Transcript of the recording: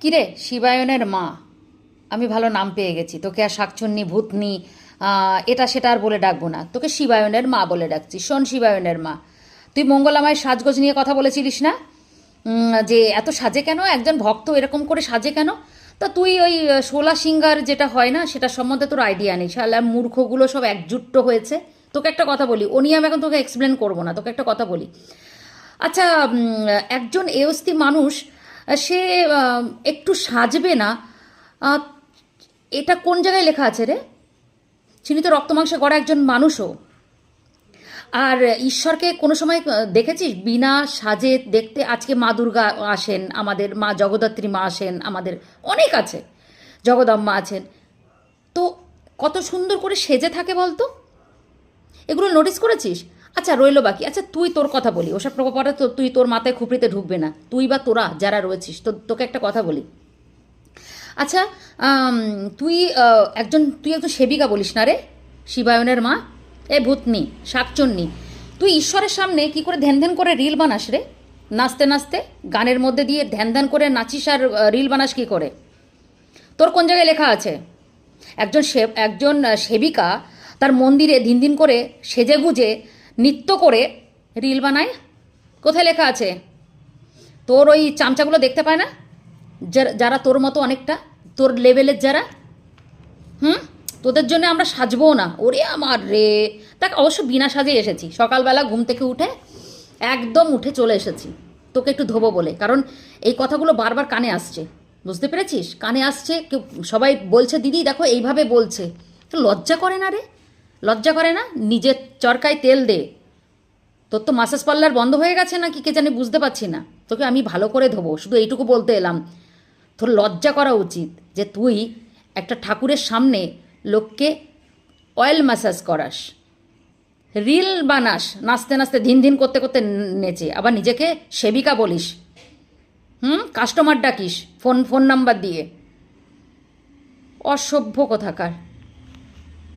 কিরে, শিবায়নের মা। আমি ভালো নাম পেয়ে গেছি। তোকে আর শাকচুন্নি, ভূতনি এটা সেটা আর বলে ডাকবো না। তোকে শিবায়নের মা বলে ডাকছি। শোন শিবায়নের মা, তুই মঙ্গলামায় সাজগোজ নিয়ে কথা বলেছিলিস না? যে এত সাজে কেন? একজন ভক্ত এরকম করে সাজে কেন? তা তুই ওই ষোলা সিঙ্গার যেটা হয় না, সেটা সম্বন্ধে তোর আইডিয়া নেই। শালা মূর্খগুলো সব একজুট্ট হয়েছে। তোকে একটা কথা বলি ও নিয়ে আমি এখন তোকে এক্সপ্লেন করব না, তোকে একটা কথা বলি। আচ্ছা একজন এওস্তি মানুষ সে একটু সাজবে না। এটা কোন জায়গায় লেখা আছে রে? চিনি তো রক্তমাংসে গড়া একজন মানুষও। আর ঈশ্বরকে কোনো সময় দেখেছিস? বিনা সাজে দেখতে আজকে মা দুর্গা আসেন, আমাদের মা জগদ্ধাত্রী মা আসেন, আমাদের অনেক আছে, জগদম্মা আছেন। তো কত সুন্দর করে সেজে থাকে বলতো? এগুলো নোটিস করেছিস? আচ্ছা রইল বাকি। আচ্ছা তুই তোর কথা বলি। ওসব পরে তো তুই তোর মাথায় খুপড়িতে ঢুকবে না। তুই বা তোরা যারা রয়েছিস, তো তোকে একটা কথা বলি। আচ্ছা তুই একজন তুই একজন সেবিকা বলিস না রে? শিবায়নের মা? এ ভূতনি, শাকচন্নি। তুই ঈশ্বরের সামনে কি করে ধ্যান ধ্যান করে রিল বানাস রে? নাচতে নাচতে গানের মধ্যে দিয়ে ধ্যান ধ্যান করে নাচিস আর রিল বানাস কি করে? তোর কোন জায়গায় লেখা আছে? একজন সে- একজন সেবিকা তার মন্দিরে দিন দিন করে সেজে গুজে নৃত্য করে রিল বানায়। কোথায় লেখা আছে? তোর ওই চামচাগুলো দেখতে পায় না? যারা- তোর মতো অনেকটা, তোর লেভেলের যারা, হুম? তোদের জন্য আমরা সাজবো না। ওরে আমার রে। দেখ, অবশ্য বিনা সাজে এসেছি। সকালবেলা ঘুম থেকে উঠে একদম উঠে চলে এসেছি। তোকে একটু ধোবো বলে। কারণ এই কথাগুলো বারবার কানে আসছে। বুঝতে পেরেছিস? কানে আসছে, কেউ সবাই বলছে, দিদি, দেখো, এইভাবে বলছে। তো লজ্জা করে না রে? লজ্জা করে না? নিজের চরকায় তেল দে। তোর তো মাসাজ পার্লার বন্ধ হয়ে গেছে না কি কে জানি বুঝতে পারছি না। তোকে আমি ভালো করে ধোবো। শুধু এইটুকু বলতে এলাম। তোর লজ্জা করা উচিত যে তুই একটা ঠাকুরের সামনে লোককে অয়েল ম্যাসাজ করাস। রিল বানাস। নাচতে নাচতে ধিন ধিন করতে করতে নেচে। আবার নিজেকে সেবিকা বলিস। হুম? কাস্টমার ডাকিস। ফোন ফোন নাম্বার দিয়ে। অসভ্য কোথাকার।